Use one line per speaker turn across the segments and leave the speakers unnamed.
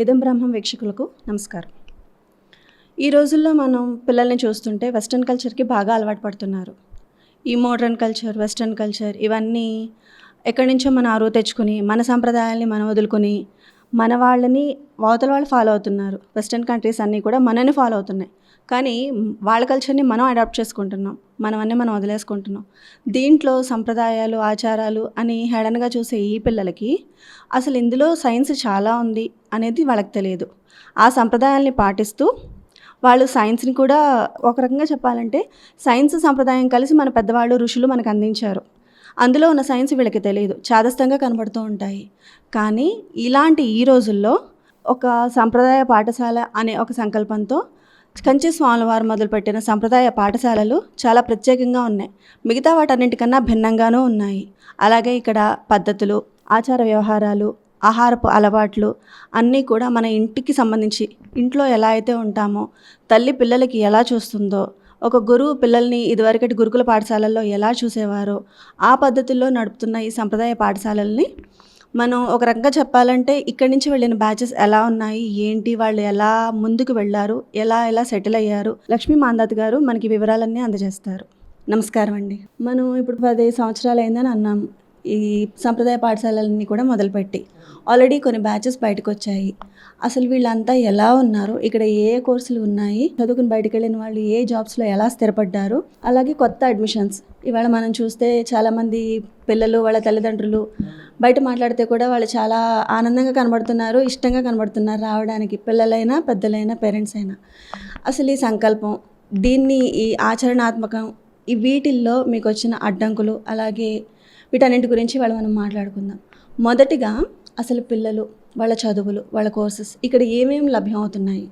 ఇదం బ్రహ్మం వీక్షకులకు నమస్కారం. ఈ రోజుల్లో మనం పిల్లల్ని చూస్తుంటే వెస్ట్రన్ కల్చర్కి బాగా అలవాటు పడుతున్నారు. ఈ మోడర్న్ కల్చర్ వెస్ట్రన్ కల్చర్ ఇవన్నీ ఎక్కడి నుంచో మనం అరువు తెచ్చుకుని మన సాంప్రదాయాల్ని మనం వదులుకొని మన వాళ్ళని అవతల వాళ్ళు ఫాలో అవుతున్నారు. వెస్ట్రన్ కంట్రీస్ అన్నీ కూడా మనని ఫాలో అవుతున్నాయి. కానీ వాళ్ళ కల్చర్ని మనం అడాప్ట్ చేసుకుంటున్నాం. మనవన్నీ మనం వదిలేసుకుంటున్నాం. దీంట్లో సంప్రదాయాలు ఆచారాలు అని హేళనగా చూసే ఈ పిల్లలకి అసలు ఇందులో సైన్స్ చాలా ఉంది అనేది వాళ్ళకి తెలియదు. ఆ సంప్రదాయాల్ని పాటిస్తూ వాళ్ళు సైన్స్ని కూడా ఒక రకంగా చెప్పాలంటే సైన్స్ సంప్రదాయం కలిసి మన పెద్దవాళ్ళు ఋషులు మనకు అందించారు. అందులో ఉన్న సైన్స్ వీళ్ళకి తెలియదు. చాదస్తంగా కనబడుతూ ఉంటాయి. కానీ ఇలాంటి ఈ రోజుల్లో ఒక సంప్రదాయ పాఠశాల అనే ఒక సంకల్పంతో కంచి స్వామివారు మొదలుపెట్టిన సంప్రదాయ పాఠశాలలు చాలా ప్రత్యేకంగా ఉన్నాయి. మిగతా వాటన్నింటికన్నా భిన్నంగానూ ఉన్నాయి. అలాగే ఇక్కడ పద్ధతులు ఆచార వ్యవహారాలు ఆహారపు అలవాట్లు అన్నీ కూడా మన ఇంటికి సంబంధించి ఇంట్లో ఎలా అయితే ఉంటామో తల్లి పిల్లలకి ఎలా చూస్తుందో ఒక గురువు పిల్లల్ని ఇదివరకటి గురుకుల పాఠశాలల్లో ఎలా చూసేవారో ఆ పద్ధతుల్లో నడుపుతున్న ఈ సంప్రదాయ పాఠశాలల్ని మనం ఒక రకంగా చెప్పాలంటే ఇక్కడి నుంచి వెళ్ళిన బ్యాచెస్ ఎలా ఉన్నాయి? ఏంటి? వాళ్ళు ఎలా ముందుకు వెళ్ళారు? ఎలా ఎలా సెటిల్ అయ్యారు? లక్ష్మీ మాందాత్ గారు మనకి వివరాలన్నీ అందజేస్తారు. నమస్కారం అండి. మనం ఇప్పుడు పది సంవత్సరాలు అయిందని అన్నాం. ఈ సంప్రదాయ పాఠశాలలన్నీ కూడా మొదలుపెట్టి. ఆల్రెడీ కొన్ని బ్యాచెస్ బయటకు వచ్చాయి అసలు వీళ్ళంతా ఎలా ఉన్నారు? ఇక్కడ ఏ కోర్సులు ఉన్నాయి? చదువుకుని బయటకు వెళ్ళిన వాళ్ళు ఏ జాబ్స్లో ఎలా స్థిరపడ్డారు? అలాగే కొత్త అడ్మిషన్స్ ఇవాళ మనం చూస్తే చాలామంది పిల్లలు వాళ్ళ తల్లిదండ్రులు బయట మాట్లాడితే కూడా వాళ్ళు చాలా ఆనందంగా కనబడుతున్నారు ఇష్టంగా కనబడుతున్నారు రావడానికి. పిల్లలైనా పెద్దలైనా పేరెంట్స్ అయినా. అసలు ఈ సంకల్పం దీన్ని ఈ ఆచరణాత్మకం ఈ వీటిల్లో మీకు వచ్చిన అడ్డంకులు అలాగే వీటన్నింటి గురించి వాళ్ళు మనం మాట్లాడుకుందాం. మొదటిగా అసలు పిల్లలు వాళ్ళ చదువులు వాళ్ళ కోర్సెస్ ఇక్కడ ఏమేమి లభ్యం అవుతున్నాయి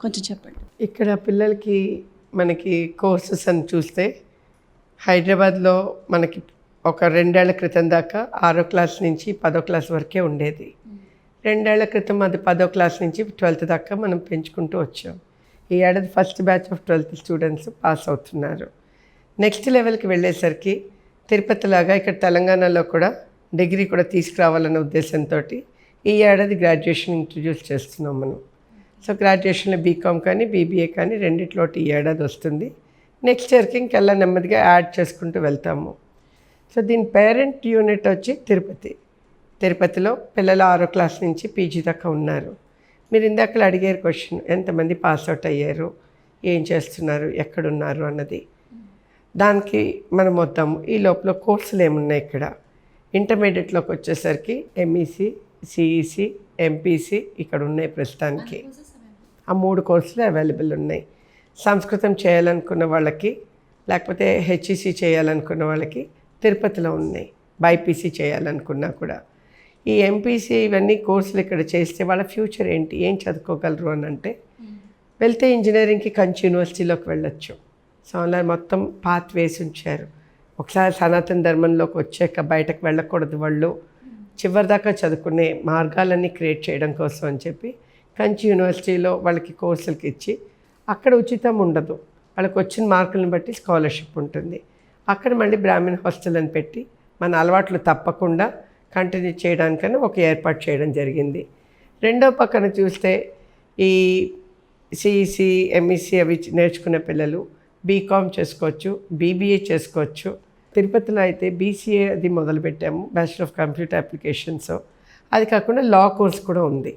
కొంచెం చెప్పండి.
ఇక్కడ పిల్లలకి మనకి కోర్సెస్ అని చూస్తే హైదరాబాద్లో మనకి ఒక రెండేళ్ళ క్రితం దాకా ఆరో క్లాస్ నుంచి పదో క్లాస్ వరకే ఉండేది. రెండేళ్ళ క్రితం అది పదో క్లాస్ నుంచి ట్వెల్త్ దాకా మనం పెంచుకుంటూ వచ్చాం. ఈ ఏడాది first batch of twelfth students pass అవుతున్నారు. నెక్స్ట్ లెవెల్కి వెళ్ళేసరికి తిరుపతిలాగా ఇక్కడ తెలంగాణలో కూడా డిగ్రీ కూడా తీసుకురావాలనే ఉద్దేశంతో ఈ ఏడాది గ్రాడ్యుయేషన్ ఇంట్రడ్యూస్ చేస్తున్నాం మనం. సో గ్రాడ్యుయేషన్లో బీకామ్ కానీ బీబీఏ కానీ రెండిట్లోటి ఈ ఏడాది వస్తుంది. నెక్స్ట్ ఇయర్కి ఇంకెల్లా నెమ్మదిగా యాడ్ చేసుకుంటూ వెళ్తాము. సో దీని పేరెంట్ యూనిట్ వచ్చి తిరుపతి. తిరుపతిలో పిల్లలు ఆరో క్లాస్ నుంచి పీజీ దాకా ఉన్నారు. మీరు ఇందాక అడిగారు క్వశ్చన్ ఎంతమంది పాస్ అవుట్ అయ్యారు ఏం చేస్తున్నారు ఎక్కడున్నారు అన్నది. దానికి మనం వద్దాము. ఈ లోపల కోర్సులు ఏమున్నాయి ఇక్కడ? ఇంటర్మీడియట్లోకి వచ్చేసరికి ఎంఈసి సిఈసి ఎంపీసీ ఇక్కడ ఉన్నాయి ప్రస్తుతానికి. ఆ మూడు కోర్సులు అవైలబుల్ ఉన్నాయి. సంస్కృతం చేయాలనుకున్న వాళ్ళకి లేకపోతే హెచ్ఈసి చేయాలనుకున్న వాళ్ళకి తిరుపతిలో ఉన్నాయి. బైపీసీ చేయాలనుకున్నా కూడా. ఈ ఎంపీసీ ఇవన్నీ కోర్సులు ఇక్కడ చేస్తే వాళ్ళ ఫ్యూచర్ ఏంటి? ఏం చదువుకోగలరు అని అంటే వెళ్తే ఇంజనీరింగ్కి కంచి యూనివర్సిటీలోకి వెళ్ళొచ్చు. సో అలా మొత్తం పాత్ వేసి ఉంచారు. ఒకసారి సనాతన ధర్మంలోకి వచ్చాక బయటకు వెళ్ళకూడదు వాళ్ళు. చివరిదాకా చదువుకునే మార్గాలన్నీ క్రియేట్ చేయడం కోసం అని చెప్పి కంచి యూనివర్సిటీలో వాళ్ళకి కోర్సులకి ఇచ్చి అక్కడ ఉచితం ఉండదు. వాళ్ళకి వచ్చిన మార్కులను బట్టి స్కాలర్షిప్ ఉంటుంది. అక్కడ మళ్ళీ బ్రాహ్మణ్ హాస్టల్ అని పెట్టి మన అలవాట్లు తప్పకుండా కంటిన్యూ చేయడానికని ఒక ఏర్పాటు చేయడం జరిగింది. రెండో పక్కన చూస్తే ఈ సిఈసి ఎంఈసి అవి నేర్చుకునే పిల్లలు బీకామ్ చేసుకోవచ్చు బీబీఏ చేసుకోవచ్చు తిరుపతిలో అయితే బీసీఏ అది మొదలుపెట్టాము బ్యాచిలర్ ఆఫ్ కంప్యూటర్ అప్లికేషన్స్ అది కాకుండా లా కోర్స్ కూడా ఉంది.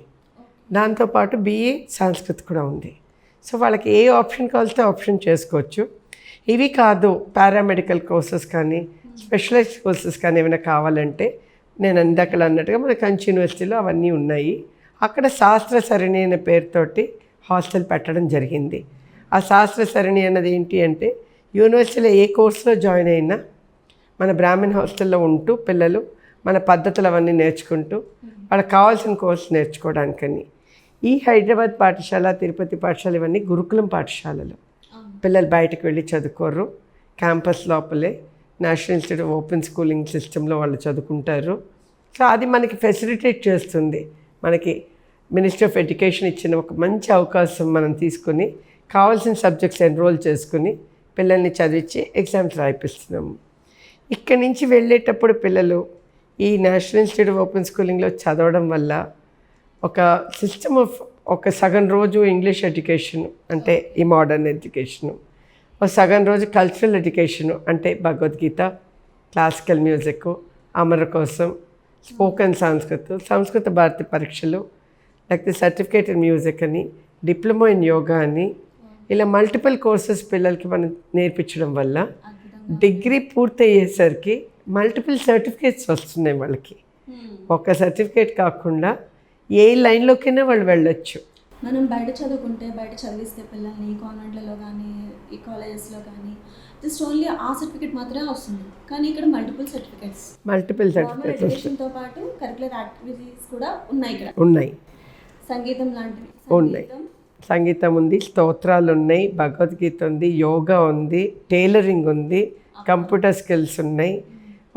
దాంతోపాటు బీఏ సంస్కృత్ కూడా ఉంది. సో వాళ్ళకి ఏ ఆప్షన్ కావాలితే ఆప్షన్ చేసుకోవచ్చు. ఇవి కాదు పారామెడికల్ కోర్సెస్ కానీ స్పెషలైజ్డ్ కోర్సెస్ కానీ ఏమైనా కావాలంటే నేను ఇందాక అన్నట్టుగా మన కంచి యూనివర్సిటీలో అవన్నీ ఉన్నాయి. అక్కడ శాస్త్ర సరణి అనే పేరుతోటి హాస్టల్ పెట్టడం జరిగింది. ఆ శాస్త్ర సరణి అన్నది ఏంటి అంటే యూనివర్సిటీలో ఏ కోర్సులో జాయిన్ అయినా మన బ్రాహ్మణ్ హాస్టల్లో ఉంటూ పిల్లలు మన పద్ధతులు అవన్నీ నేర్చుకుంటూ వాళ్ళకి కావాల్సిన కోర్సు నేర్చుకోవడానికని. ఈ హైదరాబాద్ పాఠశాల తిరుపతి పాఠశాల ఇవన్నీ గురుకులం పాఠశాలలు. పిల్లలు బయటకు వెళ్ళి చదువుకోరు. క్యాంపస్ లోపలే national institute of open schooling సిస్టంలో వాళ్ళు చదువుకుంటారు. సో అది మనకి ఫెసిలిటేట్ చేస్తుంది. మనకి మినిస్ట్రీ ఆఫ్ ఎడ్యుకేషన్ ఇచ్చిన ఒక మంచి అవకాశం మనం తీసుకుని కావాల్సిన సబ్జెక్ట్స్ ఎన్రోల్ చేసుకుని పిల్లల్ని చదివించి ఎగ్జామ్స్ రాయిపిస్తున్నాము. ఇక్కడి నుంచి వెళ్ళేటప్పుడు పిల్లలు ఈ నేషనల్ ఇన్స్టిట్యూట్ ఆఫ్ ఓపెన్ స్కూలింగ్లో చదవడం వల్ల ఒక సిస్టమ్ ఆఫ్ ఒక సగం రోజు ఇంగ్లీష్ ఎడ్యుకేషన్ అంటే ఈ మోడర్న్ ఎడ్యుకేషను ఒక సగం రోజు కల్చరల్ ఎడ్యుకేషన్ అంటే భగవద్గీత క్లాసికల్ మ్యూజిక్ అమర కోసం స్పోకెన్ సంస్కృత్ సంస్కృత భారతి పరీక్షలు లేకపోతే సర్టిఫికేట్ ఇన్ మ్యూజిక్ అని డిప్లొమా ఇన్ యోగా అని ఇలా మల్టిపుల్ కోర్సెస్ పిల్లలకి మనం నేర్పించడం వల్ల డిగ్రీ పూర్తయ్యేసరికి మల్టిపుల్ సర్టిఫికేట్స్ వస్తున్నాయి వాళ్ళకి. ఒక సర్టిఫికేట్ కాకుండా ఏ లైన్లోకైనా వాళ్ళు వెళ్ళొచ్చు.
మనం బయట చదువుకుంటే బయట చదివిస్తే పిల్లల్ని కాన్వెంట్లలో కానీ ఈ కాలేజెస్లో కానీ జస్ట్ ఓన్లీ ఆ సర్టిఫికేట్ మాత్రమే వస్తుంది. కానీ ఇక్కడ multiple certificates.
Multiple
normal
certificates వస్తాయి.
ఎడ్యుకేషన్తో పాటు కరికులర్ యాక్టివిటీస్ కూడా ఉన్నాయి ఇక్కడ.
ఉన్నాయి.
సంగీతం లాంటివి.
ఉన్నాయి.
సంగీతం,
ఉంది స్తోత్రాలు ఉన్నాయి భగవద్గీత ఉంది యోగా ఉంది టైలరింగ్ ఉంది కంప్యూటర్ స్కిల్స్ ఉన్నాయి.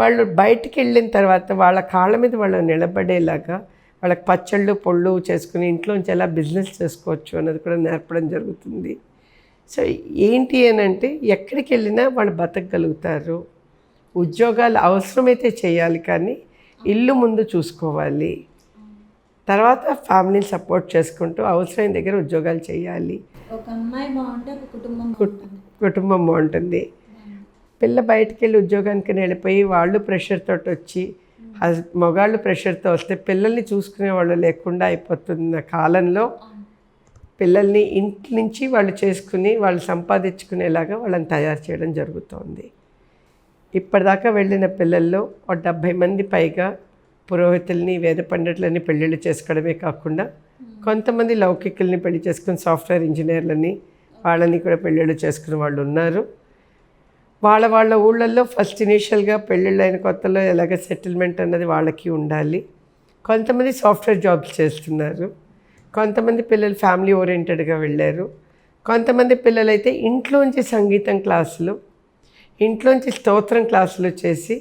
వాళ్ళు బయటికి వెళ్ళిన తర్వాత వాళ్ళ కాళ్ళ మీద వాళ్ళు నిలబడేలాగా వాళ్ళకి పచ్చళ్ళు పొళ్ళు చేసుకుని ఇంట్లోంచి ఎలా బిజినెస్ చేసుకోవచ్చు అన్నది కూడా నేర్పడం జరుగుతుంది. సో ఏంటి అని అంటే ఎక్కడికి వెళ్ళినా వాళ్ళు బతకగలుగుతారు. ఉద్యోగాలు అవసరమైతే చేయాలి కానీ ఇల్లు ముందు చూసుకోవాలి. తర్వాత ఫ్యామిలీని సపోర్ట్ చేసుకుంటూ అవసరమైన దగ్గర ఉద్యోగాలు చేయాలి.
ఒక అమ్మాయి బాగుంటే ఒక కుటుంబం బాగుంటుంది
కుటుంబం బాగుంటుంది. పిల్ల బయటికి వెళ్ళి ఉద్యోగానికి వెళ్ళిపోయి వాళ్ళు ప్రెషర్ తోటి వచ్చి హస్ మగాళ్ళు ప్రెషర్తో వస్తే పిల్లల్ని చూసుకునే వాళ్ళు లేకుండా అయిపోతున్న కాలంలో పిల్లల్ని ఇంటి నుంచి వాళ్ళు చేసుకుని వాళ్ళు సంపాదించుకునేలాగా వాళ్ళని తయారు చేయడం జరుగుతోంది. ఇప్పటిదాకా వెళ్ళిన పిల్లల్లో ఒక డెబ్భై మంది పైగా పురోహితుల్ని వేద పండితులని పెళ్ళిళ్ళు చేసుకోవడమే కాకుండా కొంతమంది లౌకికుల్ని పెళ్ళి చేసుకుని సాఫ్ట్వేర్ ఇంజనీర్లని వాళ్ళని కూడా పెళ్ళిళ్ళు చేసుకున్న వాళ్ళు ఉన్నారు. వాళ్ళ వాళ్ళ ఊళ్ళల్లో ఫస్ట్ ఇనీషియల్గా పెళ్ళిళ్ళు అయిన కొత్తలో ఎలాగ సెటిల్మెంట్ అన్నది వాళ్ళకి ఉండాలి. కొంతమంది సాఫ్ట్వేర్ జాబ్స్ చేస్తున్నారు. కొంతమంది పిల్లలు ఫ్యామిలీ ఓరియంటెడ్గా వెళ్ళారు. కొంతమంది పిల్లలైతే ఇంట్లోంచి సంగీతం క్లాసులు ఇంట్లోంచి స్తోత్రం క్లాసులు చేసి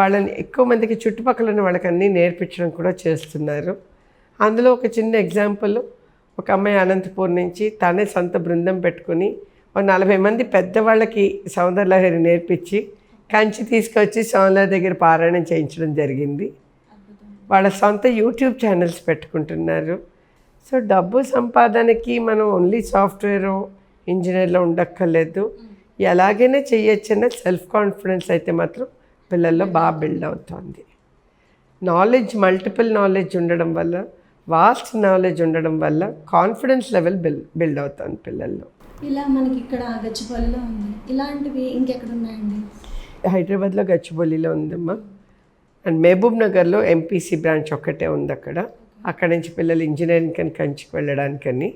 వాళ్ళని ఎక్కువ మందికి చుట్టుపక్కల ఉన్న వాళ్ళకి అన్నీ నేర్పించడం కూడా చేస్తున్నారు. అందులో ఒక చిన్న ఎగ్జాంపుల్ ఒక అమ్మాయి అనంతపూర్ నుంచి తనే సొంత బృందం పెట్టుకుని ఒక నలభై మంది పెద్దవాళ్ళకి సౌందర్యలహరి నేర్పించి కంచి తీసుకొచ్చి సౌందర్య దగ్గర పారాయణం చేయించడం జరిగింది. వాళ్ళ సొంత యూట్యూబ్ ఛానల్స్ పెట్టుకుంటున్నారు. సో డబ్బు సంపాదనకి మనం ఓన్లీ సాఫ్ట్వేర్ ఇంజనీర్లో ఉండక్కర్లేదు. ఎలాగైనా చేయొచ్చన్న సెల్ఫ్ కాన్ఫిడెన్స్ అయితే మాత్రం పిల్లల్లో బాగా బిల్డ్ అవుతుంది. నాలెడ్జ్ మల్టిపుల్ నాలెడ్జ్ ఉండడం వల్ల వాస్ట్ నాలెడ్జ్ ఉండడం వల్ల కాన్ఫిడెన్స్ లెవెల్ బిల్ బిల్డ్ అవుతుంది పిల్లల్లో.
ఇలా మనకి ఇక్కడ గచ్చిబౌలిలో ఉంది. ఇలాంటివి ఇంకెక్కడ ఉన్నాయండి
హైదరాబాద్లో గచ్చిబౌలిలో ఉందమ్మా. అండ్ మహబూబ్ నగర్లో ఎంపీసీ బ్రాంచ్ ఒక్కటే ఉంది అక్కడ. అక్కడ నుంచి పిల్లలు ఇంజనీరింగ్ అని కంచికి వెళ్ళడానికని.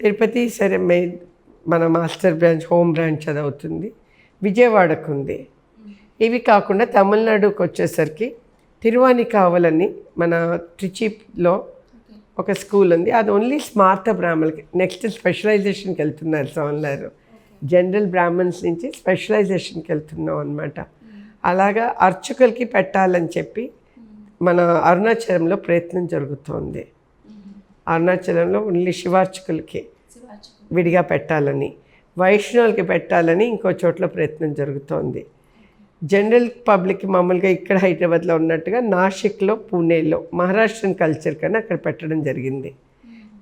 తిరుపతి సరే మన మాస్టర్ బ్రాంచ్ హోమ్ బ్రాంచ్ చదువుతుంది విజయవాడకు ఉంది. ఇవి కాకుండా తమిళనాడుకి వచ్చేసరికి తిరువాణి కావాలని మన ట్రిచిలో ఒక స్కూల్ ఉంది. అది ఓన్లీ స్మార్త బ్రాహ్మణులకి నెక్స్ట్ స్పెషలైజేషన్కి వెళ్తున్నారు సోన్లారు జనరల్ బ్రాహ్మణ్స్ నుంచి స్పెషలైజేషన్కి వెళ్తున్నాం అనమాట అలాగా అర్చకులకి పెట్టాలని చెప్పి మన అరుణాచలంలో ప్రయత్నం జరుగుతోంది. అరుణాచలంలో ఓన్లీ శివార్చకులకి విడిగా పెట్టాలని వైష్ణవులకి పెట్టాలని ఇంకో చోట్ల ప్రయత్నం జరుగుతోంది. జనరల్ పబ్లిక్ మామూలుగా ఇక్కడ హైదరాబాద్లో ఉన్నట్టుగా నాసిక్లో పూణేలో మహారాష్ట్రన్ కల్చర్ కానీ అక్కడ పెట్టడం జరిగింది.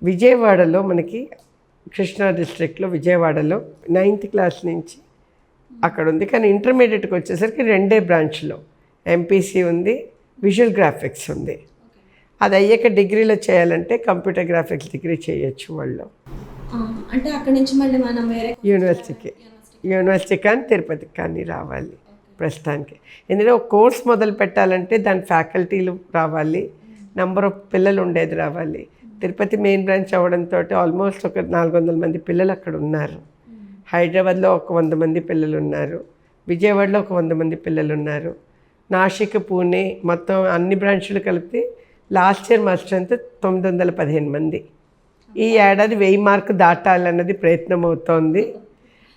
విజయవాడలో మనకి కృష్ణా డిస్ట్రిక్ట్లో విజయవాడలో నైన్త్ క్లాస్ నుంచి అక్కడ ఉంది. కానీ ఇంటర్మీడియట్కి వచ్చేసరికి రెండే బ్రాంచ్లో. ఎంపీసీ ఉంది విజువల్ గ్రాఫిక్స్ ఉంది. అది అయ్యాక డిగ్రీలో చేయాలంటే కంప్యూటర్ గ్రాఫిక్స్ డిగ్రీ చేయొచ్చు వాళ్ళు.
అంటే అక్కడి నుంచి మళ్ళీ మనం వేరే
యూనివర్సిటీకి. యూనివర్సిటీ కానీ తిరుపతికి కానీ రావాలి. ప్రస్తుతానికి. ఎందుకంటే ఒక కోర్స్ మొదలు పెట్టాలంటే దాని ఫ్యాకల్టీలు రావాలి. నెంబర్ ఆఫ్ పిల్లలు ఉండేది రావాలి. తిరుపతి మెయిన్ బ్రాంచ్ అవ్వడంతో ఆల్మోస్ట్ ఒక నాలుగు వందల మంది పిల్లలు అక్కడ ఉన్నారు. హైదరాబాద్లో ఒక వంద మంది పిల్లలు ఉన్నారు. విజయవాడలో ఒక వంద మంది పిల్లలు ఉన్నారు. నాసిక్ పూణే మొత్తం అన్ని బ్రాంచ్లు కలిపి లాస్ట్ ఇయర్ మా స్ట్రెంత్ తొమ్మిది వందల పదిహేను మంది. ఈ ఏడాది వెయ్యి మార్కు దాటాలన్నది ప్రయత్నం అవుతోంది.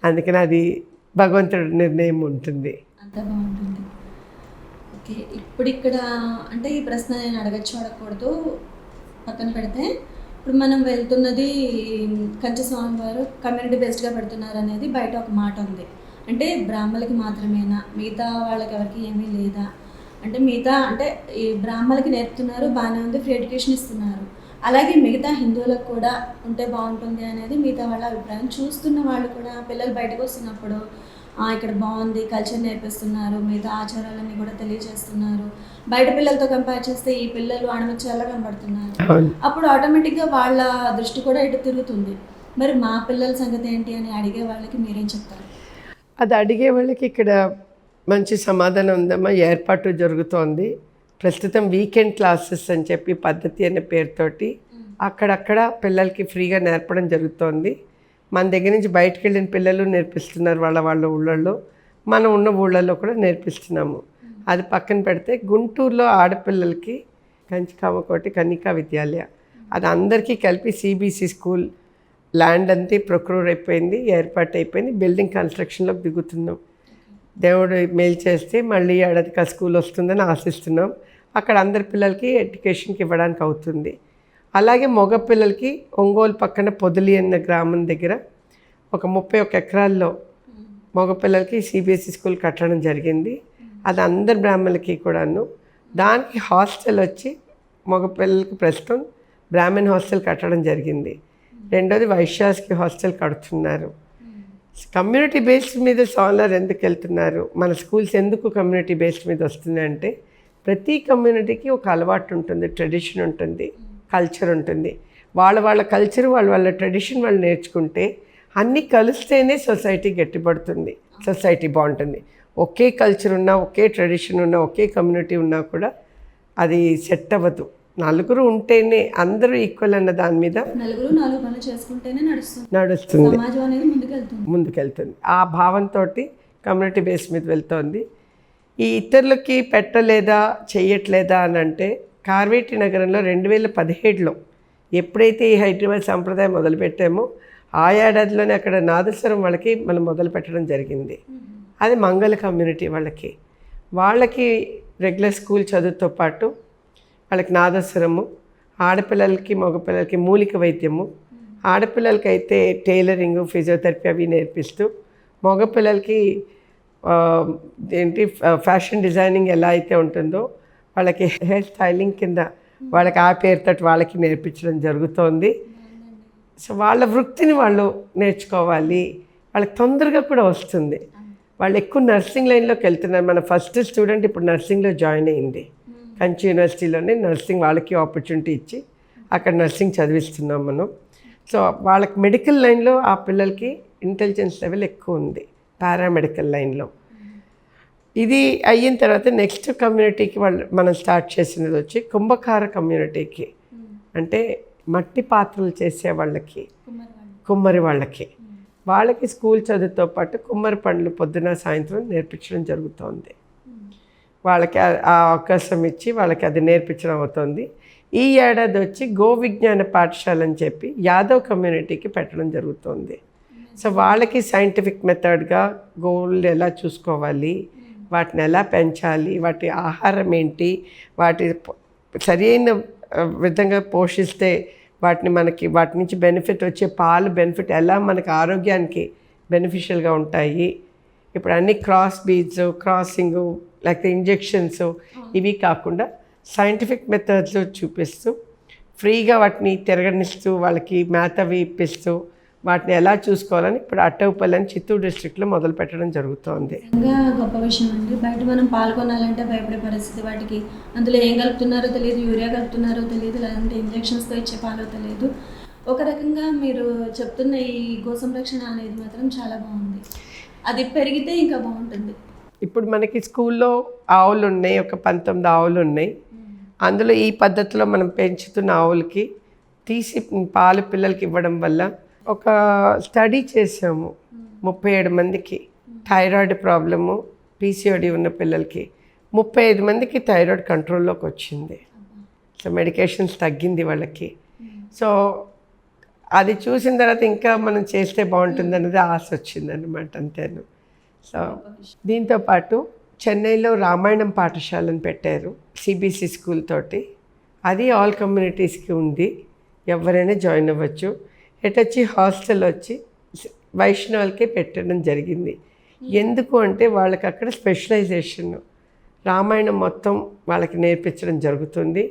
అందుకని అది భగవంతుడి నిర్ణయం ఉంటుంది.
అంత బాగుంటుంది ఓకే ఇప్పుడు ఇక్కడ అంటే ఈ ప్రశ్న నేను అడగచ్చు అడగకూడదు. పక్కన పెడితే ఇప్పుడు మనం వెళ్తున్నది కంచి స్వామి వారు కమ్యూనిటీ బేస్డ్గా పెడుతున్నారు అనేది బయట ఒక మాట ఉంది. అంటే బ్రాహ్మణులకి మాత్రమేనా? మిగతా వాళ్ళకి ఎవరికి ఏమీ లేదా? అంటే మిగతా అంటే ఈ బ్రాహ్మణులకి నేర్పుతున్నారు బాగానే ఉంది ఫ్రీ ఎడ్యుకేషన్ ఇస్తున్నారు. అలాగే మిగతా హిందువులకు కూడా ఉంటే బాగుంటుంది అనేది మిగతా వాళ్ళ అభిప్రాయం. చూస్తున్న వాళ్ళు కూడా పిల్లలు బయటకు వస్తున్నప్పుడు ఇక్కడ బాగుంది కల్చర్ నేర్పిస్తున్నారు మిగతా ఆచారాలన్నీ కూడా తెలియజేస్తున్నారు. బయట పిల్లలతో కంపేర్ చేస్తే ఈ పిల్లలు అణమిచ్చేలా కనబడుతున్నారు. అప్పుడు ఆటోమేటిక్గా వాళ్ళ దృష్టి కూడా ఇటు తిరుగుతుంది. మరి మా పిల్లల సంగతి ఏంటి అని అడిగే వాళ్ళకి మీరేం చెప్తారు?
అది అడిగే వాళ్ళకి ఇక్కడ మంచి సమాధానం ఉందమ్మా. ఏర్పాటు జరుగుతోంది. ప్రస్తుతం వీకెండ్ క్లాసెస్ అని చెప్పి పద్ధతి అనే పేరుతోటి అక్కడక్కడ పిల్లలకి ఫ్రీగా నేర్పడం జరుగుతోంది. మన దగ్గర నుంచి బయటకు వెళ్ళిన పిల్లలు నేర్పిస్తున్నారు వాళ్ళ వాళ్ళ ఊళ్ళల్లో. మనం ఉన్న ఊళ్ళల్లో కూడా నేర్పిస్తున్నాము. అది పక్కన పెడితే గుంటూరులో ఆడపిల్లలకి కంచికామకోటి కన్నికా విద్యాలయ. అది అందరికీ కలిపి సిబిసి స్కూల్ ల్యాండ్ అంతా ప్రొక్రూర్ అయిపోయింది ఏర్పాటు అయిపోయింది బిల్డింగ్ కన్స్ట్రక్షన్లోకి దిగుతున్నాం. దేవుడు మేలు చేస్తే మళ్ళీ ఏడాదికి స్కూల్ వస్తుందని ఆశిస్తున్నాం. అక్కడ అందరి పిల్లలకి ఎడ్యుకేషన్కి ఇవ్వడానికి అవుతుంది. అలాగే మగపిల్లలకి ఒంగోలు పక్కన పొదిలి అన్న గ్రామం దగ్గర ఒక ముప్పై ఒక ఎకరాల్లో మగపిల్లలకి సిబిఎస్ఈ స్కూల్ కట్టడం జరిగింది. అది అందరి బ్రాహ్మణులకి కూడాను. దానికి హాస్టల్ వచ్చి మగపిల్లలకి ప్రస్తుతం బ్రాహ్మణ్ హాస్టల్ కట్టడం జరిగింది. రెండోది వైశ్యాస్కి హాస్టల్ కడుతున్నారు. కమ్యూనిటీ బేస్డ్ మీద సోలార్ ఎందుకు వెళ్తున్నారు? మన స్కూల్స్ ఎందుకు కమ్యూనిటీ బేస్డ్ మీద వస్తున్నాయంటే ప్రతి కమ్యూనిటీకి ఒక అలవాటు ఉంటుంది ట్రెడిషన్ ఉంటుంది. కల్చర్ ఉంటుంది. వాళ్ళ వాళ్ళ కల్చర్ వాళ్ళ వాళ్ళ ట్రెడిషన్ వాళ్ళు నేర్చుకుంటే అన్నీ కలిస్తేనే సొసైటీ గట్టిపడుతుంది. సొసైటీ బాగుంటుంది. ఒకే కల్చర్ ఉన్నా ఒకే ట్రెడిషన్ ఉన్నా ఒకే కమ్యూనిటీ ఉన్నా కూడా అది సెట్ అవ్వదు. నలుగురు ఉంటేనే అందరూ ఈక్వల్ అన్న దాని మీద
నలుగురు నాలుగు పనులు చేసుకుంటేనే నడుస్తుంది. ముందుకెళ్తుంది.
ఆ భావంతో కమ్యూనిటీ బేస్ మీద వెళ్తోంది. ఈ ఇతరులకి పెట్టలేదా చెయ్యట్లేదా అని అంటే కార్వేటి నగరంలో రెండు వేల పదిహేడులో ఎప్పుడైతే ఈ హైదరాబాద్ సాంప్రదాయం మొదలుపెట్టామో ఆ ఏడాదిలోనే అక్కడ నాదస్వరం వాళ్ళకి మనం మొదలు పెట్టడం జరిగింది. అది మంగళ కమ్యూనిటీ వాళ్ళకి. వాళ్ళకి రెగ్యులర్ స్కూల్ చదువుతో పాటు వాళ్ళకి నాదస్వరము ఆడపిల్లలకి మగపిల్లలకి మూలిక వైద్యము ఆడపిల్లలకి అయితే టైలరింగ్ ఫిజియోథెరపీ అవి నేర్పిస్తూ మగపిల్లలకి ఏంటి ఫ్యాషన్ డిజైనింగ్ ఎలా అయితే ఉంటుందో వాళ్ళకి హెయిర్ స్టైలింగ్ కింద వాళ్ళకి ఆ పేరుతో వాళ్ళకి నేర్పించడం జరుగుతోంది. సో వాళ్ళ వృత్తిని వాళ్ళు నేర్చుకోవాలి. వాళ్ళకి తొందరగా కూడా వస్తుంది. వాళ్ళు ఎక్కువ నర్సింగ్ లైన్లోకి వెళ్తున్నారు. మన ఫస్ట్ స్టూడెంట్ ఇప్పుడు నర్సింగ్లో జాయిన్ అయింది. కంచి యూనివర్సిటీలోనే నర్సింగ్ వాళ్ళకి ఆపర్చునిటీ ఇచ్చి అక్కడ నర్సింగ్ చదివిస్తున్నాం మనం. సో వాళ్ళకి మెడికల్ లైన్లో ఆ పిల్లలకి ఇంటెలిజెన్స్ లెవెల్ ఎక్కువ ఉంది. పారామెడికల్ లైన్లో ఇది అయిన తర్వాత నెక్స్ట్ కమ్యూనిటీకి వాళ్ళు మనం స్టార్ట్ చేసినది వచ్చి కుంభకార కమ్యూనిటీకి. అంటే మట్టి పాత్రలు చేసే వాళ్ళకి కుమ్మరి వాళ్ళకి. వాళ్ళకి స్కూల్ చదువుతో పాటు కుమ్మరి పండ్లు పొద్దున సాయంత్రం నేర్పించడం జరుగుతోంది. వాళ్ళకి ఆ- అవకాశం ఇచ్చి వాళ్ళకి అది నేర్పించడం అవుతుంది. ఈ ఏడాది వచ్చి గో విజ్ఞాన పాఠశాల అని చెప్పి యాదవ్ కమ్యూనిటీకి పెట్టడం జరుగుతుంది. సో వాళ్ళకి సైంటిఫిక్ మెథడ్గా గోల్డ్ ఎలా చూసుకోవాలి? వాటిని ఎలా పెంచాలి వాటి ఆహారం ఏంటి వాటి సరైన విధంగా పోషిస్తే వాటిని మనకి వాటి నుంచి బెనిఫిట్ వచ్చే పాలు బెనిఫిట్ ఎలా మనకి ఆరోగ్యానికి బెనిఫిషియల్గా ఉంటాయి. ఇప్పుడు అన్ని క్రాస్ బీడ్స్ క్రాసింగ్ లేకపోతే ఇంజెక్షన్స్ ఇవి కాకుండా సైంటిఫిక్ మెథడ్స్ చూపిస్తూ ఫ్రీగా వాటిని తిరగనిస్తూ వాళ్ళకి మేత అవి ఇప్పిస్తూ వాటిని ఎలా చూసుకోవాలని ఇప్పుడు అట్టవుపల్లి అని చిత్తూరు డిస్ట్రిక్ట్లో మొదలు పెట్టడం జరుగుతోంది.
గొప్ప విషయం అండి. బయట మనం పాల్గొనాలంటే భయపడే పరిస్థితి వాటికి. అందులో ఏం కలుపుతున్నారో తెలియదు యూరియా కలుపుతున్నారో తెలియదు లేదంటే ఇంజెక్షన్స్తో ఇచ్చే పాలో తెలియదు. ఒక రకంగా మీరు చెప్తున్న ఈ గో సంరక్షణ అనేది మాత్రం చాలా బాగుంది. అది పెరిగితే ఇంకా బాగుంటుంది.
ఇప్పుడు మనకి స్కూల్లో ఆవులు ఉన్నాయి ఒక పంతొమ్మిది ఆవులు ఉన్నాయి. అందులో ఈ పద్ధతిలో మనం పెంచుతున్న ఆవులకి తీసి పాలు పిల్లలకి ఇవ్వడం వల్ల ఒక స్టడీ చేసాము ముప్పై ఏడు మందికి థైరాయిడ్ ప్రాబ్లము పీసీఓడి ఉన్న పిల్లలకి. ముప్పై ఐదు మందికి థైరాయిడ్ కంట్రోల్లోకి వచ్చింది. సో మెడికేషన్స్ తగ్గింది వాళ్ళకి. సో అది చూసిన తర్వాత ఇంకా మనం చేస్తే బాగుంటుంది అనేది ఆశ వచ్చింది అనమాట అంతేను. సో దీంతో పాటు చెన్నైలో రామాయణం పాఠశాలను పెట్టారు సిబిసి స్కూల్ తోటి. అది ఆల్ కమ్యూనిటీస్కి ఉంది. ఎవరైనా జాయిన్ అవ్వచ్చు. ఎటొచ్చి హాస్టల్ వచ్చి వైష్ణవులకి పెట్టడం జరిగింది. ఎందుకు అంటే వాళ్ళకి అక్కడ స్పెషలైజేషన్. రామాయణం మొత్తం వాళ్ళకి నేర్పించడం జరుగుతుంది.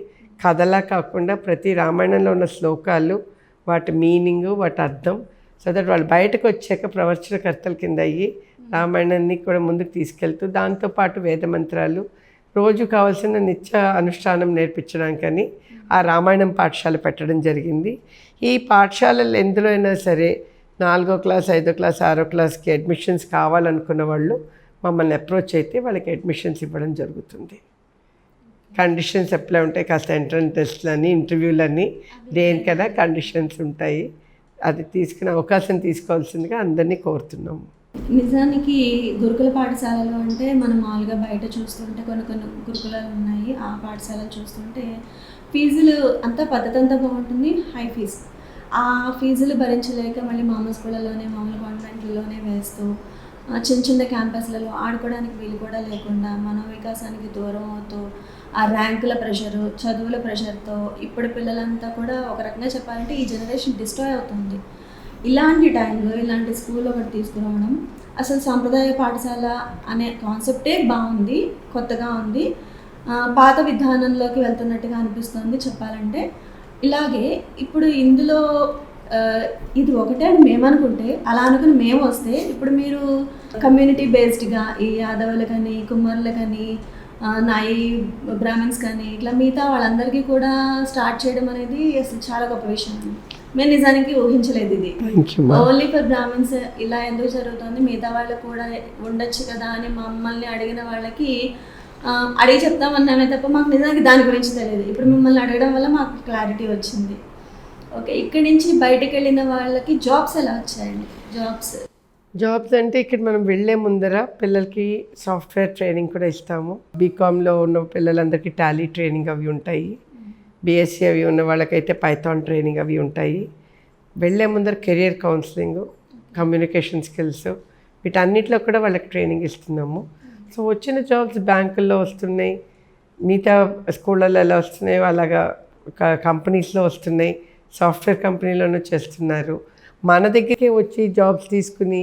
కథలా కాకుండా ప్రతి రామాయణంలో ఉన్న శ్లోకాలు వాటి మీనింగు వాటి అర్థం సో దట్ వాళ్ళు బయటకు వచ్చాక ప్రవచనకర్తల కింద అయ్యి రామాయణాన్ని కూడా ముందుకు తీసుకెళ్తూ దాంతోపాటు వేద మంత్రాలు రోజు కావాల్సిన నిత్య అనుష్ఠానం నేర్పించడానికని ఆ రామాయణం పాఠశాల పెట్టడం జరిగింది. ఈ పాఠశాలలు ఎందులో అయినా సరే నాలుగో క్లాస్ ఐదో క్లాస్ ఆరో క్లాస్కి అడ్మిషన్స్ కావాలనుకున్న వాళ్ళు మమ్మల్ని అప్రోచ్ అయితే వాళ్ళకి అడ్మిషన్స్ ఇవ్వడం జరుగుతుంది. కండిషన్స్ అప్లై ఉంటాయి. కాస్త ఎంట్రన్స్ టెస్ట్లని ఇంటర్వ్యూలని దేనికైనా కండిషన్స్ ఉంటాయి. అది తీసుకునే అవకాశం తీసుకోవాల్సిందిగా అందరినీ కోరుతున్నాము.
నిజానికి గురుకుల పాఠశాలలు అంటే మనం మామూలుగా బయట చూస్తుంటే కొన్ని కొన్ని గురుకులాలు ఉన్నాయి. ఆ పాఠశాలలు చూస్తుంటే ఫీజులు అంతా పద్ధతి అంతా బాగుంటుంది. High fee. ఆ ఫీజులు భరించలేక మళ్ళీ మామూలు స్కూళ్ళలోనే మామూలు కాన్వెంట్లలోనే వేస్తూ చిన్న చిన్న క్యాంపస్లలో ఆడుకోవడానికి వీలు కూడా లేకుండా మనో వికాసానికి దూరం అవుతూ ఆ ర్యాంకుల ప్రెషరు చదువుల ప్రెషర్తో ఇప్పుడు పిల్లలంతా కూడా ఒక రకంగా చెప్పాలంటే ఈ జనరేషన్ డిస్ట్రాయ్ అవుతుంది. ఇలాంటి టైంలో ఇలాంటి స్కూల్ ఒకటి తీసుకురావడం అసలు సాంప్రదాయ పాఠశాల అనే కాన్సెప్టే బాగుంది కొత్తగా ఉంది. పాత విధానంలోకి వెళ్తున్నట్టుగా అనిపిస్తుంది చెప్పాలంటే. ఇలాగే ఇప్పుడు ఇందులో ఇది ఒకటే అని మేము అనుకుంటే అలా అనుకుని మేము వస్తే ఇప్పుడు మీరు కమ్యూనిటీ బేస్డ్గా ఈ యాదవులకని కుమ్మరులకని నాయి బ్రాహ్మిన్స్ కానీ ఇట్లా మిగతా వాళ్ళందరికీ కూడా స్టార్ట్ చేయడం అనేది అసలు చాలా గొప్ప విషయం అండి. మేము నిజానికి ఊహించలేదు ఇది. ఓన్లీ ఫర్ బ్రాహ్మిన్స్ ఇలా ఎందుకు జరుగుతుంది? మిగతా వాళ్ళు కూడా ఉండొచ్చు కదా అని మమ్మల్ని అడిగిన వాళ్ళకి అడిగి చెప్తామన్నామే తప్ప మాకు నిజానికి దాని గురించి తెలియదు. ఇప్పుడు మిమ్మల్ని అడగడం వల్ల మాకు క్లారిటీ వచ్చింది. ఓకే ఇక్కడి నుంచి బయటకు వెళ్ళిన వాళ్ళకి జాబ్స్ ఎలా వచ్చాయండి? జాబ్స్
జాబ్స్ అంటే ఇక్కడ మనం వెళ్ళే ముందర పిల్లలకి సాఫ్ట్వేర్ ట్రైనింగ్ కూడా ఇస్తాము. బీకామ్లో ఉన్న పిల్లలందరికీ టాలీ ట్రైనింగ్ అవి ఉంటాయి. బీఎస్సీ అవి ఉన్న వాళ్ళకైతే పైథాన్ ట్రైనింగ్ అవి ఉంటాయి. వెళ్ళే ముందర కెరియర్ కౌన్సిలింగ్ కమ్యూనికేషన్ స్కిల్స్ వీటన్నిటిలో కూడా వాళ్ళకి ట్రైనింగ్ ఇస్తున్నాము. సో వచ్చిన జాబ్స్ బ్యాంకుల్లో వస్తున్నాయి. మిగతా స్కూళ్ళల్లో ఎలా వస్తున్నాయి. అలాగా కంపెనీస్లో వస్తున్నాయి. సాఫ్ట్వేర్ కంపెనీలోనూ చేస్తున్నారు. మన దగ్గరికి వచ్చి జాబ్స్ తీసుకుని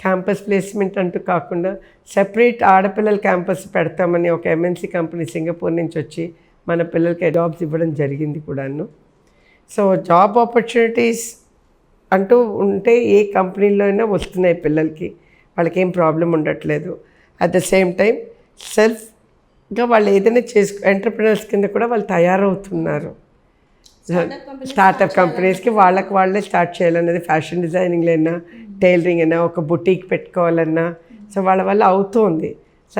క్యాంపస్ ప్లేస్మెంట్ అంటూ కాకుండా సెపరేట్ ఆడపిల్లల క్యాంపస్ పెడతామని ఒక ఎంఎన్సీ కంపెనీ సింగపూర్ నుంచి వచ్చి మన పిల్లలకి జాబ్స్ ఇవ్వడం జరిగింది కూడాను. సో జాబ్ ఆపర్చునిటీస్ అంటూ ఉంటే ఏ కంపెనీలో అయినా వస్తున్నాయి పిల్లలకి. వాళ్ళకి ఏం ప్రాబ్లం ఉండట్లేదు అట్ ద సేమ్ టైం సెల్ఫ్గా వాళ్ళు ఏదైనా చేసుకు ఎంటర్ప్రినర్స్ కింద కూడా వాళ్ళు తయారవుతున్నారు. స్టార్టప్ కంపెనీస్కి వాళ్ళకి వాళ్ళే స్టార్ట్ చేయాలన్నది ఫ్యాషన్ డిజైనింగ్లో అయినా టైలరింగ్ అయినా ఒక బుటీక్ పెట్టుకోవాలన్నా. సో వాళ్ళ వల్ల అవుతోంది.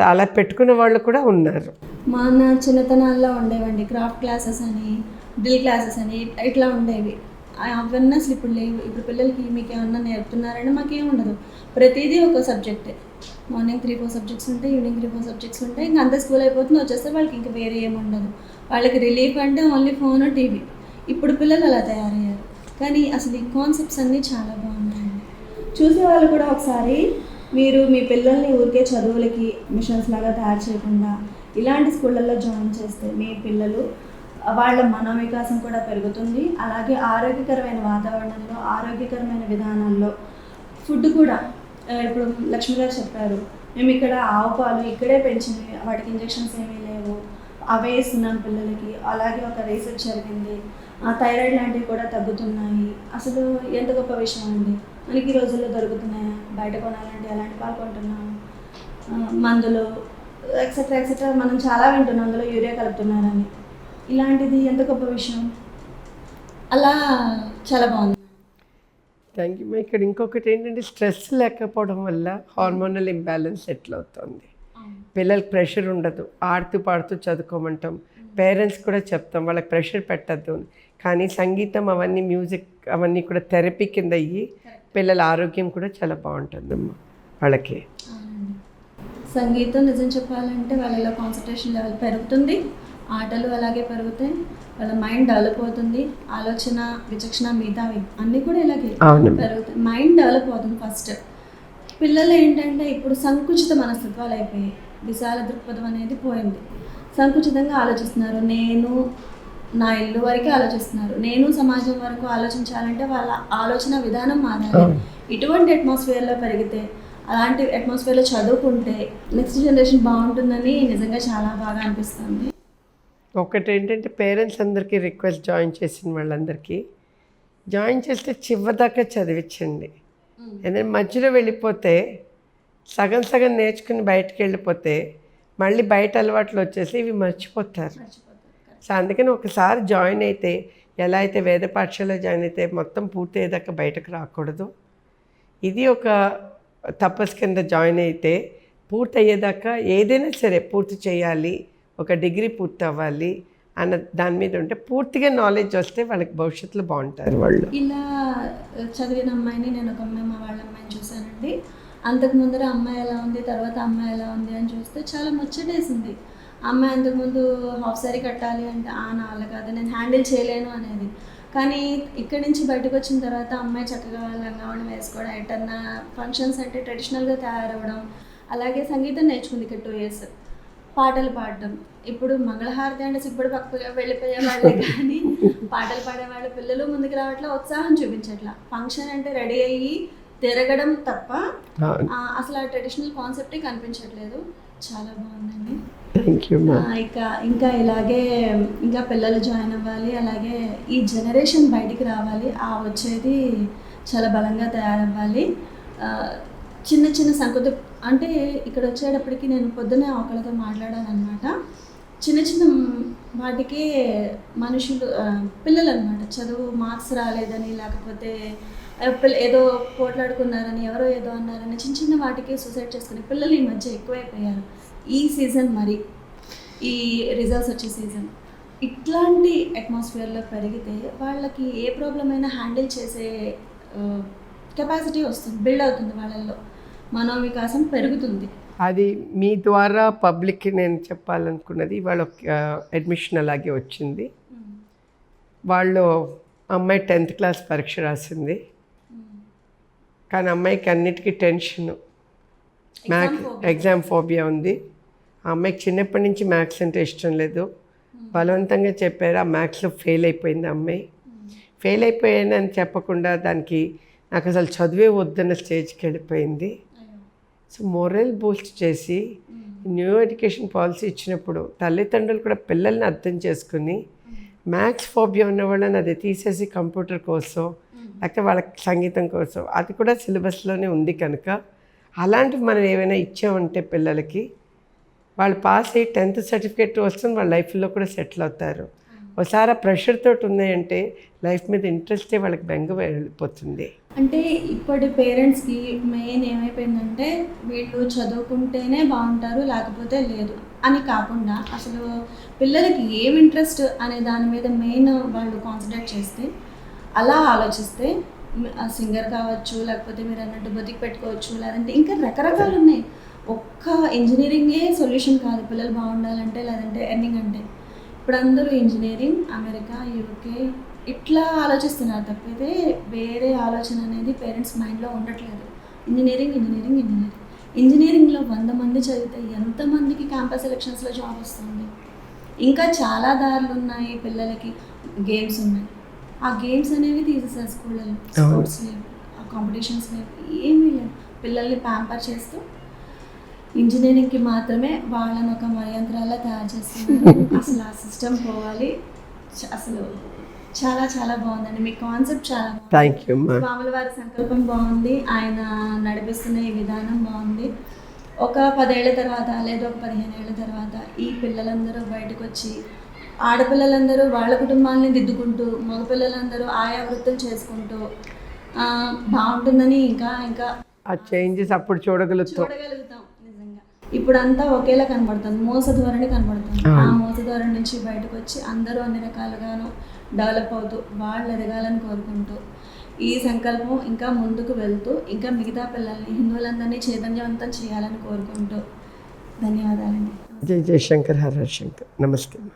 అలా పెట్టుకున్న వాళ్ళు కూడా ఉన్నారు.
మన చిన్నతనాల్లో ఉండేవండి. క్రాఫ్ట్ క్లాసెస్ అని డ్రిల్ క్లాసెస్ అని ఇట్లా ఉండేవి. అవన్నీ అసలు ఇప్పుడు లేవు. ఇప్పుడు పిల్లలకి మీకు ఏమన్నా నేర్పుతున్నారని మాకేం ఉండదు. ప్రతిదీ ఒక సబ్జెక్టే. మార్నింగ్ త్రీ ఫోర్ సబ్జెక్ట్స్ ఉంటాయి ఈవినింగ్ త్రీ ఫోర్ సబ్జెక్ట్స్ ఉంటాయి. ఇంకా అంత స్కూల్ అయిపోతుంది వచ్చేస్తే వాళ్ళకి ఇంకా వేరే ఏమి ఉండదు. వాళ్ళకి రిలీఫ్ అంటే ఓన్లీ ఫోన్ టీవీ. ఇప్పుడు పిల్లలు అలా తయారయ్యారు. కానీ అసలు ఈ కాన్సెప్ట్స్ అన్నీ చాలా బాగున్నాయండి. చూసే వాళ్ళు కూడా ఒకసారి మీరు మీ పిల్లల్ని ఊరికే చదువులకి మిషన్స్ లాగా తయారు చేయకుండా ఇలాంటి స్కూళ్ళల్లో జాయిన్ చేస్తే మీ పిల్లలు వాళ్ళ మనోవికాసం కూడా పెరుగుతుంది. అలాగే ఆరోగ్యకరమైన వాతావరణంలో ఆరోగ్యకరమైన విధానాల్లో ఫుడ్ కూడా ఇప్పుడు లక్ష్మి గారు చెప్పారు. మేము ఇక్కడ ఆవు పాలు ఇక్కడే పెంచినవి వాటికి ఇంజెక్షన్స్ ఏమీ లేవు. అవే ఇస్తున్నాం పిల్లలకి. అలాగే ఒక రీసెర్చ్ జరిగింది. ఆ, థైరాయిడ్ లాంటివి కూడా తగ్గుతున్నాయి. అసలు ఎంత గొప్ప విషయం అండి. మనకి ఈ రోజుల్లో దొరుకుతున్నాయా? బయట కొనాలంటే ఎలాంటి పాలు కొంటున్నాము ఆ, మందులు ఎక్సెట్రా ఎక్సెట్రా మనం చాలా వింటున్నాం అందులో యూరియా కలుపుతున్నారని. ఇలాంటిది ఎంత గొప్ప విషయం? అలా చాలా బాగుంది.
థ్యాంక్ యూ ఇక్కడ ఇంకొకటి ఏంటంటే స్ట్రెస్ లేకపోవడం వల్ల హార్మోనల్ ఇంబ్యాలెన్స్ ఎట్లా అవుతుంది పిల్లలకి ప్రెషర్ ఉండదు. ఆడుతూ పాడుతూ చదువుకోమంటాం. పేరెంట్స్ కూడా చెప్తాం వాళ్ళకి ప్రెషర్ పెట్టద్దు కానీ సంగీతం అవన్నీ మ్యూజిక్ అవన్నీ కూడా థెరపీ కింద అయ్యి పిల్లల ఆరోగ్యం కూడా చాలా బాగుంటుందమ్మా వాళ్ళకి.
సంగీతం నిజం చెప్పాలంటే వాళ్ళలో కాన్సన్ట్రేషన్ లెవెల్ పెరుగుతుంది ఆటలు అలాగే పెరుగుతాయి వాళ్ళ మైండ్ డెవలప్ అవుతుంది ఆలోచన విచక్షణ మిగతావి అన్నీ కూడా ఇలాగే పెరుగుతాయి. మైండ్ డెవలప్ అవుతుంది ఫస్ట్ పిల్లలు ఏంటంటే ఇప్పుడు సంకుచిత మనస్తత్వాలు అయిపోయాయి. విశాల దృక్పథం అనేది పోయింది. సంకుచితంగా ఆలోచిస్తున్నారు. నేను నా ఇల్లు వరకే ఆలోచిస్తున్నారు. నేను సమాజం వరకు ఆలోచించాలంటే వాళ్ళ ఆలోచన విధానం మారాలి. ఇటువంటి అట్మాస్ఫియర్లో పెరిగితే అలాంటి అట్మాస్ఫియర్లో చదువుకుంటే నెక్స్ట్ జనరేషన్ బాగుంటుందని నిజంగా చాలా బాగా అనిపిస్తుంది.
ఒకటి ఏంటంటే పేరెంట్స్ అందరికీ రిక్వెస్ట్ జాయిన్ చేసిన వాళ్ళందరికీ జాయిన్ చేస్తే చివరిదాకా చదివించండి. ఎందుకంటే మధ్యలో వెళ్ళిపోతే సగం సగం నేర్చుకుని బయటకు వెళ్ళిపోతే మళ్ళీ బయట అలవాట్లు వచ్చేసి ఇవి మర్చిపోతారు. సో అందుకని ఒకసారి జాయిన్ అయితే ఎలా అయితే వేద పాఠశాలలో జాయిన్ అయితే మొత్తం పూర్తి అయ్యేదాకా బయటకు రాకూడదు. ఇది ఒక తపస్ కింద జాయిన్ అయితే పూర్తి అయ్యేదాకా ఏదైనా సరే పూర్తి చేయాలి ఒక డిగ్రీ పూర్తి అవ్వాలి అన్న దాని మీద ఉంటే పూర్తిగా నాలెడ్జ్ వస్తే వాళ్ళకి భవిష్యత్తులో బాగుంటారు వాళ్ళు.
ఇలా చదివిన అమ్మాయిని నేను ఒక అమ్మాయి మా వాళ్ళ అమ్మాయిని చూశానండి. అంతకు ముందర అమ్మాయి ఎలా ఉంది తర్వాత అమ్మాయి ఎలా ఉంది అని చూస్తే చాలా ముచ్చటేసింది. అమ్మాయి అంతకుముందు హాఫ్ సారీ కట్టాలి అంటే ఆ వల్ల కాదు నేను హ్యాండిల్ చేయలేను అనేది. కానీ ఇక్కడి నుంచి బయటకు వచ్చిన తర్వాత అమ్మాయి చక్కగా లంగావణం వేసుకోవడం ఎటన్నా ఫంక్షన్స్ అంటే ట్రెడిషనల్గా తయారవ్వడం అలాగే సంగీతం నేర్చుకుంది ఇక్కడ టూ ఇయర్స్ పాటలు పాడడం. ఇప్పుడు మంగళహారతి అంటే సిగ్గుడు పక్కగా వెళ్ళిపోయే వాళ్ళే కానీ పాటలు పాడే వాళ్ళ పిల్లలు ముందుకు రావట్లా ఉత్సాహం చూపించట్లా. ఫంక్షన్ అంటే రెడీ అయ్యి తిరగడం తప్ప అసలు ఆ ట్రెడిషనల్ కాన్సెప్టే కనిపించట్లేదు. చాలా బాగుందండి.
థ్యాంక్ యూ
ఇక ఇంకా ఇలాగే ఇంకా పిల్లలు జాయిన్ అవ్వాలి అలాగే ఈ జనరేషన్ బయటికి రావాలి ఆ వచ్చేది చాలా బలంగా తయారవ్వాలి. చిన్న చిన్న సంకుత అంటే ఇక్కడ వచ్చేటప్పటికి నేను పొద్దునే ఒకళ్ళతో మాట్లాడాను అనమాట చిన్న చిన్న వాటికి మనుషులు పిల్లలు అనమాట చదువు మార్క్స్ రాలేదని లేకపోతే ఏదో పోట్లాడుకున్నారని ఎవరో ఏదో అన్నారని చిన్న చిన్న వాటికి సూసైడ్ చేసుకునే పిల్లలు ఈ మధ్య ఎక్కువైపోయారు. ఈ సీజన్ మరి ఈ రిజల్ట్స్ వచ్చే సీజన్ ఇట్లాంటి అట్మాస్ఫియర్లో పెరిగితే వాళ్ళకి ఏ ప్రాబ్లం అయినా హ్యాండిల్ చేసే కెపాసిటీ వస్తుంది బిల్డ్ అవుతుంది వాళ్ళల్లో. మనోవికాసం పెరుగుతుంది.
అది మీ ద్వారా పబ్లిక్కి నేను చెప్పాలనుకున్నది వాళ్ళ అడ్మిషన్ అలాగే వచ్చింది. వాళ్ళు అమ్మాయి టెన్త్ క్లాస్ పరీక్ష రాసింది. కానీ అమ్మాయికి అన్నిటికీ టెన్షన్. మ్యాథ్ ఎగ్జామ్ ఫోబియా ఉంది. ఆ అమ్మాయికి చిన్నప్పటి నుంచి మ్యాథ్స్ అంటే ఇష్టం లేదు. బలవంతంగా చెప్పారు ఆ మ్యాథ్స్లో ఫెయిల్ అయిపోయింది అమ్మాయి. ఫెయిల్ అయిపోయానని చెప్పకుండా దానికి నాకు అసలు చదివే వద్దన్న స్టేజ్కి వెళ్ళిపోయింది. సో మొరల్ బూస్ట్ చేసి న్యూ ఎడ్యుకేషన్ పాలసీ ఇచ్చినప్పుడు తల్లిదండ్రులు కూడా పిల్లల్ని అర్థం చేసుకుని మ్యాథ్స్ ఫోబియా ఉన్న వాళ్ళని అది తీసేసి కంప్యూటర్ కోసం లేకపోతే వాళ్ళకి సంగీతం కోసం. అది కూడా సిలబస్లోనే ఉంది కనుక. అలాంటివి మనం ఏమైనా ఇచ్చామంటే పిల్లలకి వాళ్ళు పాస్ అయ్యి టెన్త్ సర్టిఫికేట్ వస్తుంది వాళ్ళ లైఫ్లో కూడా సెటిల్ అవుతారు. ఒకసారి ఆ ప్రెషర్ తోటి ఉన్నాయంటే లైఫ్ మీద ఇంట్రెస్టే వాళ్ళకి బెంగ వెళ్ళిపోతుంది.
అంటే ఇప్పటి పేరెంట్స్కి మెయిన్ ఏమైపోయిందంటే వీళ్ళు చదువుకుంటేనే బాగుంటారు లేకపోతే లేదు అని కాకుండా అసలు పిల్లలకి ఏం ఇంట్రెస్ట్ అనే దాని మీద మెయిన్ వాళ్ళు కాన్సన్ట్రేట్ చేస్తే అలా ఆలోచిస్తే సింగర్ కావచ్చు లేకపోతే మీరు అన్నట్టు బతికి పెట్టుకోవచ్చు లేదంటే ఇంకా రకరకాలు ఉన్నాయి. ఒక్క ఇంజనీరింగే సొల్యూషన్ కాదు. పిల్లలు బాగుండాలంటే లేదంటే ఎర్నింగ్ అంటే. ఇప్పుడు అందరూ ఇంజనీరింగ్ అమెరికా యూకే ఇట్లా ఆలోచిస్తున్నారు తప్పితే వేరే ఆలోచన అనేది పేరెంట్స్ మైండ్లో ఉండట్లేదు. Engineering engineering engineering. ఇంజనీరింగ్లో వంద మంది చదివితే ఎంతమందికి క్యాంపస్ ఎలక్షన్స్లో జాబ్ వస్తుంది? ఇంకా చాలా దారులు ఉన్నాయి పిల్లలకి. గేమ్స్ ఉన్నాయి. ఆ గేమ్స్ అనేవి తీసేసారు స్కూళ్ళలో స్పోర్ట్స్ లేవు ఆ కాంపిటీషన్స్ లేవు ఏమీ లేవు పిల్లల్ని ప్యాంపర్ చేస్తూ ఇంజనీరింగ్కి మాత్రమే వాళ్ళని ఒక మర్యంత్రాల్లో తయారు చేస్తున్నారు. అసలు ఆ సిస్టమ్ పోవాలి. అసలు చాలా చాలా బాగుందండి. మీ కాన్సెప్ట్ చాలా బాగుంది.
థ్యాంక్ యూ
స్వాముల వారి సంకల్పం బాగుంది. ఆయన నడిపిస్తున్న ఈ విధానం బాగుంది. ఒక పదేళ్ళ తర్వాత లేదా ఒక పదిహేను ఏళ్ళ తర్వాత ఈ పిల్లలందరూ బయటకు వచ్చి ఆడపిల్లలందరూ వాళ్ళ కుటుంబాలని దిద్దుకుంటూ మగపిల్లలందరూ ఆయా వృత్తులు చేసుకుంటూ ఆ, బాగుంటుందని ఇంకా ఇంకా
ఆ చేంజెస్ అప్పుడు చూడగలుగుతాం.
చూడగలుగుతాం నిజంగా. ఇప్పుడు అంతా ఒకేలా కనబడుతుంది మోస ధోరణి కనబడుతుంది ఆ మోస ధోరణి నుంచి బయటకు వచ్చి అందరూ అన్ని రకాలుగాను డెవలప్ అవుతూ వాళ్ళు ఎదగాలని కోరుకుంటూ ఈ సంకల్పం ఇంకా ముందుకు వెళ్తూ ఇంకా మిగతా పిల్లల్ని హిందువులందరినీ చైతన్యవంతం చేయాలని కోరుకుంటూ. ధన్యవాదాలండి.
జై జయశంకర్ హర శంకర్. నమస్తే అమ్మా.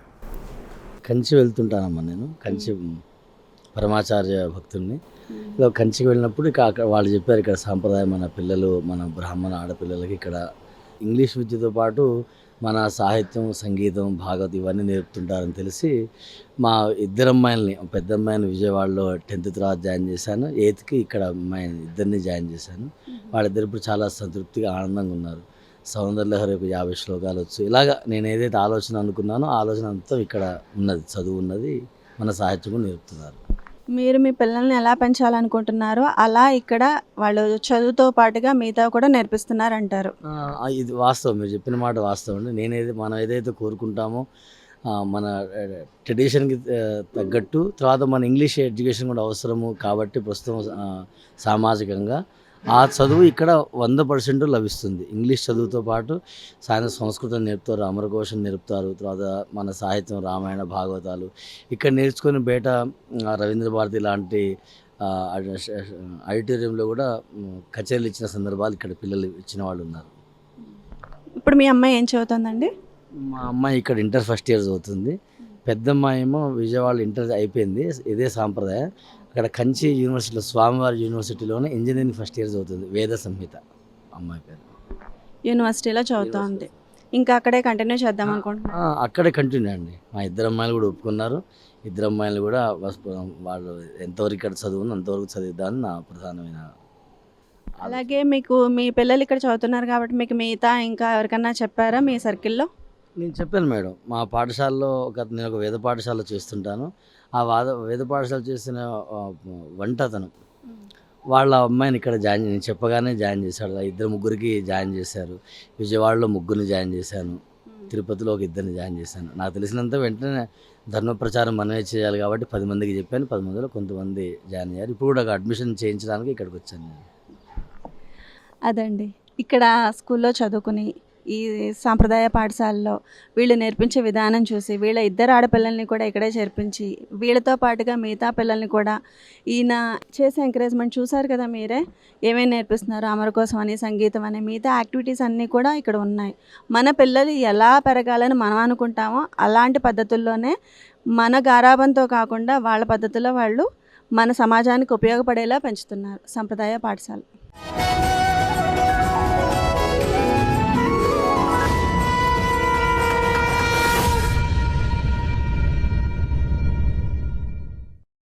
కంచి వెళ్తుంటానమ్మా నేను. కంచి పరమాచార్య భక్తుల్ని ఇలా కంచికి వెళ్ళినప్పుడు ఇక అక్కడ వాళ్ళు చెప్పారు ఇక్కడ సాంప్రదాయం మన పిల్లలు మన బ్రాహ్మణ ఆడపిల్లలకి ఇక్కడ ఇంగ్లీష్ విద్యతో పాటు మన సాహిత్యం సంగీతం భాగవతం ఇవన్నీ నేర్పుతుంటారని తెలిసి మా ఇద్దరు అమ్మాయిల్ని పెద్ద అమ్మాయిని విజయవాడలో టెన్త్ తర్వాత జాయిన్ చేశాను. ఎయిత్కి ఇక్కడ అమ్మాయిని ఇద్దరిని జాయిన్ చేశాను. వాళ్ళిద్దరు ఇప్పుడు చాలా సంతృప్తిగా ఆనందంగా ఉన్నారు. సౌందర్యలహరి ఒక యాభై శ్లోకాలు వచ్చు. ఇలాగా నేను ఏదైతే ఆలోచన అనుకున్నానో ఆలోచన అంతా ఇక్కడ ఉన్నది చదువు ఉన్నది మన సాహిత్యం నేర్పుతున్నారు.
మీరు మీ పిల్లల్ని ఎలా పెంచాలనుకుంటున్నారో అలా ఇక్కడ వాళ్ళు చదువుతో పాటుగా మిగతా కూడా నేర్పిస్తున్నారంటారు.
ఇది వాస్తవం. మీరు చెప్పిన మాట వాస్తవం అండి. నేనేది మనం ఏదైతే కోరుకుంటామో మన ట్రెడిషన్కి తగ్గట్టు తర్వాత మన ఇంగ్లీష్ ఎడ్యుకేషన్ కూడా అవసరము కాబట్టి ప్రస్తుతం సామాజికంగా ఆ చదువు ఇక్కడ వంద పర్సెంట్ లభిస్తుంది. ఇంగ్లీష్ చదువుతో పాటు సాయంత్రం సంస్కృతం నేర్పుతారు. అమరకోశం నేర్పుతారు. తర్వాత మన సాహిత్యం రామాయణ భాగవతాలు. ఇక్కడ నేర్చుకుని బయట రవీంద్ర భారతి లాంటి ఆడిటోరియంలో కూడా కచేరీలు ఇచ్చిన సందర్భాలు ఇక్కడ పిల్లలు ఇచ్చిన వాళ్ళు ఉన్నారు.
ఇప్పుడు మీ అమ్మాయి ఏం చదువుతుందండి?
మా అమ్మాయి ఇక్కడ ఇంటర్ ఫస్ట్ ఇయర్ చదువుతుంది. పెద్ద అమ్మాయి ఏమో విజయవాడ ఇంటర్ అయిపోయింది. ఇదే సాంప్రదాయం. అక్కడ కంచి యూనివర్సిటీలో స్వామివారి యూనివర్సిటీలోనే ఇంజనీరింగ్ ఫస్ట్ ఇయర్ చదువుతుంది వేద సంహిత. అమ్మాయి పేరు.
యూనివర్సిటీలో చదువుతోంది ఇంకా అక్కడే కంటిన్యూ చేద్దాం అనుకుంటున్నాను
అక్కడే కంటిన్యూ అండి. మా ఇద్దరు అమ్మాయిలు కూడా ఒప్పుకున్నారు. ఇద్దరు అమ్మాయిలు కూడా వాళ్ళు ఎంతవరకు ఇక్కడ చదువును అంతవరకు చదివిద్దామని నా ప్రధానమైన.
అలాగే మీకు మీ పిల్లలు ఇక్కడ చదువుతున్నారు కాబట్టి మీకు మిగతా ఇంకా ఎవరికన్నా చెప్పారా మీ సర్కిల్లో?
నేను చెప్పాను మేడం. మా పాఠశాలలో ఒక నేను ఒక వేద పాఠశాల చేస్తుంటాను. ఆ వాద వేద పాఠశాల చేసిన వంట అతను వాళ్ళ అమ్మాయిని ఇక్కడ జాయిన్ నేను చెప్పగానే జాయిన్ చేశాడు. ఇద్దరు ముగ్గురికి జాయిన్ చేశారు. విజయవాడలో ముగ్గురిని జాయిన్ చేశాను. తిరుపతిలో ఒక ఇద్దరిని జాయిన్ చేశాను. నాకు తెలిసినంత వెంటనే ధర్మ ప్రచారం మనమే చేయాలి కాబట్టి పది మందికి చెప్పాను. పది మందిలో కొంతమంది జాయిన్ అయ్యారు. ఇప్పుడు కూడా అడ్మిషన్ చేయించడానికి ఇక్కడికి వచ్చాను నేను.
అదండి. ఇక్కడ స్కూల్లో చదువుకుని ఈ సాంప్రదాయ పాఠశాలలో వీళ్ళు నేర్పించే విధానం చూసి వీళ్ళ ఇద్దరు ఆడపిల్లల్ని కూడా ఇక్కడే చేర్పించి వీళ్ళతో పాటుగా మిగతా పిల్లల్ని కూడా ఈయన చేసే ఎంకరేజ్మెంట్ చూసారు కదా మీరే? ఏమేమి నేర్పిస్తున్నారు? అమర కోసం అని సంగీతం అని మిగతా యాక్టివిటీస్ అన్నీ కూడా ఇక్కడ ఉన్నాయి. మన పిల్లలు ఎలా పెరగాలని మనం అనుకుంటామో అలాంటి పద్ధతుల్లోనే మన గారాబంతో కాకుండా వాళ్ళ పద్ధతిలో వాళ్ళు మన సమాజానికి ఉపయోగపడేలా పెంచుతున్నారు సంప్రదాయ పాఠశాల